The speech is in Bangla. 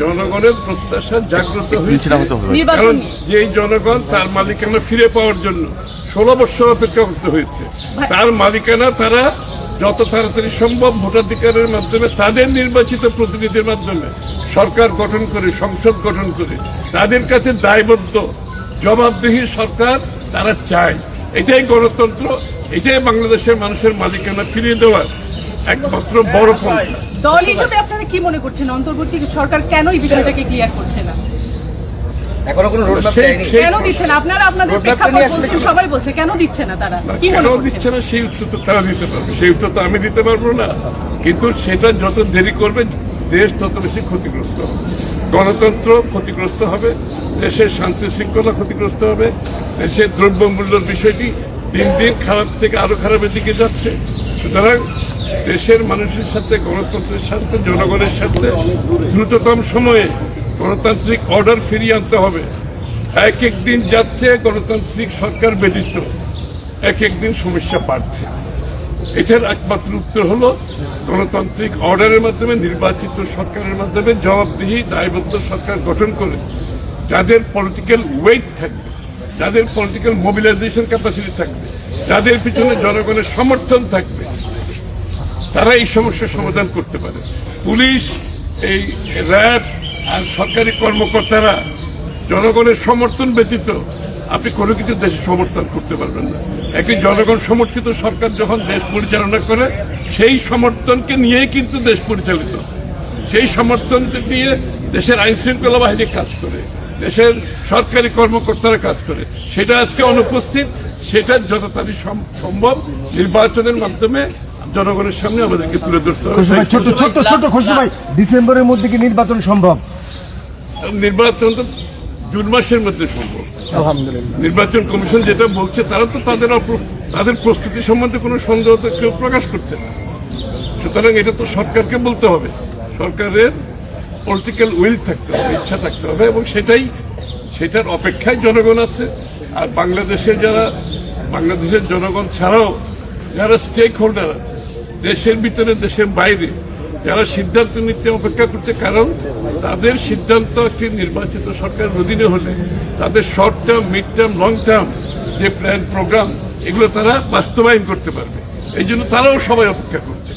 জনগণের প্রত্যাশা জাগ্রত হয়েছে। কারণ নিয়ে। যে এই জনগণ তার মালিকানা ফিরে পাওয়ার জন্য ষোলো বছর অপেক্ষা করতে হয়েছে। তার মালিকানা তারা যত তাড়াতাড়ি সম্ভব ভোটাধিকারের মাধ্যমে তাদের নির্বাচিত প্রতিনিধির মাধ্যমে সরকার গঠন করে সংসদ গঠন করে তাদের কাছে দায়বদ্ধ জবাবদিহি সরকার তারা চায়। এটাই গণতন্ত্র এটাই বাংলাদেশের মানুষের মালিকানা ফিরিয়ে দেওয়ার একমাত্র বড় দল হিসেবে আপনারা কি মনে করছেন? অন্তর্বর্তী সরকার কেন এই বিষয়টাকে ক্লিয়ার করছে না? এখনও কোনো রোড দেয়নি। কেন দিচ্ছে না? আপনারা আপনাদের প্রেক্ষাপট বলছেন সবাই বলছে কেন দিচ্ছে না তারা? কি কেন মনে দিচ্ছে না সেই উত্তর তো তারা দিতে পারবে। সেই উত্তর তো আমি দিতে পারব না। কিন্তু সেটা যত দেরি করবে দেশ তত বেশি ক্ষতিগ্রস্ত হবে। গণতন্ত্র ক্ষতিগ্রস্ত হবে দেশের শান্তি শৃঙ্খলা ক্ষতিগ্রস্ত হবে দেশের দ্রব্যমূল্যের বিষয়টি দিন দিন খারাপ থেকে আরও খারাপের দিকে যাচ্ছে। সুতরাং দেশের মানুষের সাথে, গণতন্ত্রের সাথে, জনগণের সাথে দ্রুততম সময়ে গণতান্ত্রিক অর্ডার ফিরিয়ে আনতে হবে। এক এক দিন যাচ্ছে, গণতান্ত্রিক সরকার ব্যতীত এক এক দিন সমস্যা বাড়ছে। এটার একমাত্র উত্তর হলো, গণতান্ত্রিক অর্ডারের মাধ্যমে, নির্বাচিত সরকারের মাধ্যমে জবাবদিহি, দায়বদ্ধ সরকার গঠন করে যাদের পলিটিক্যাল ওয়েট থাকবে, যাদের পলিটিক্যাল মোবিলাইজেশন ক্যাপাসিটি থাকবে, যাদের পিছনে জনগণের সমর্থন থাকবে তারা এই সমস্যার সমাধান করতে পারে। পুলিশ, এই র্যাব আর সরকারি কর্মকর্তারা জনগণের সমর্থন ব্যতীত আপনি কোনো কিছু দেশে সমর্থন করতে পারবেন না। একটি জনগণ সমর্থিত সরকার যখন দেশ পরিচালনা করে, সেই সমর্থনকে নিয়েই কিন্তু দেশ পরিচালিত। সেই সমর্থন নিয়ে দেশের আইন শৃঙ্খলা বাহিনী কাজ করে, দেশের সরকারি কর্মকর্তারা কাজ করে। সেটা আজকে অনুপস্থিত, সেটা যত তাড়াতাড়ি সম- সম্ভব নির্বাচনের মাধ্যমে জনগণের সামনে আমাদেরকে তুলে ধরতে হবে। ছোট্ট ছোট্ট ছোট্ট খুশি ভাই ডিসেম্বরের মধ্যে কি নির্বাচন সম্ভব? নির্বাচন তো জুন মাসের মধ্যে সম্ভব। আলহামদুলিল্লাহ। নির্বাচন কমিশন যেটা বলছে তারা তো তাদের তাদের প্রস্তুতি সম্বন্ধে কোনো সন্দেহ তো কেউ প্রকাশ করছে না। সুতরাং এটা তো সরকারকে বলতে হবে। সরকারের পলিটিক্যাল উইল থাকতে হবে ইচ্ছা থাকতে হবে এবং সেটাই সেটার অপেক্ষায় জনগণ আছে। আর বাংলাদেশের যারা বাংলাদেশের জনগণ ছাড়াও যারা স্টেক হোল্ডার আছে দেশের ভিতরে, দেশের বাইরে যারা সিদ্ধান্ত নিতে অপেক্ষা করছে, কারণ তাদের সিদ্ধান্ত একটি নির্বাচিত সরকারের অধীনে হলে তাদের short term mid term long term যে প্ল্যান প্রোগ্রাম এগুলো তারা বাস্তবায়ন করতে পারবে। এই জন্য তারাও সবাই অপেক্ষা করছে।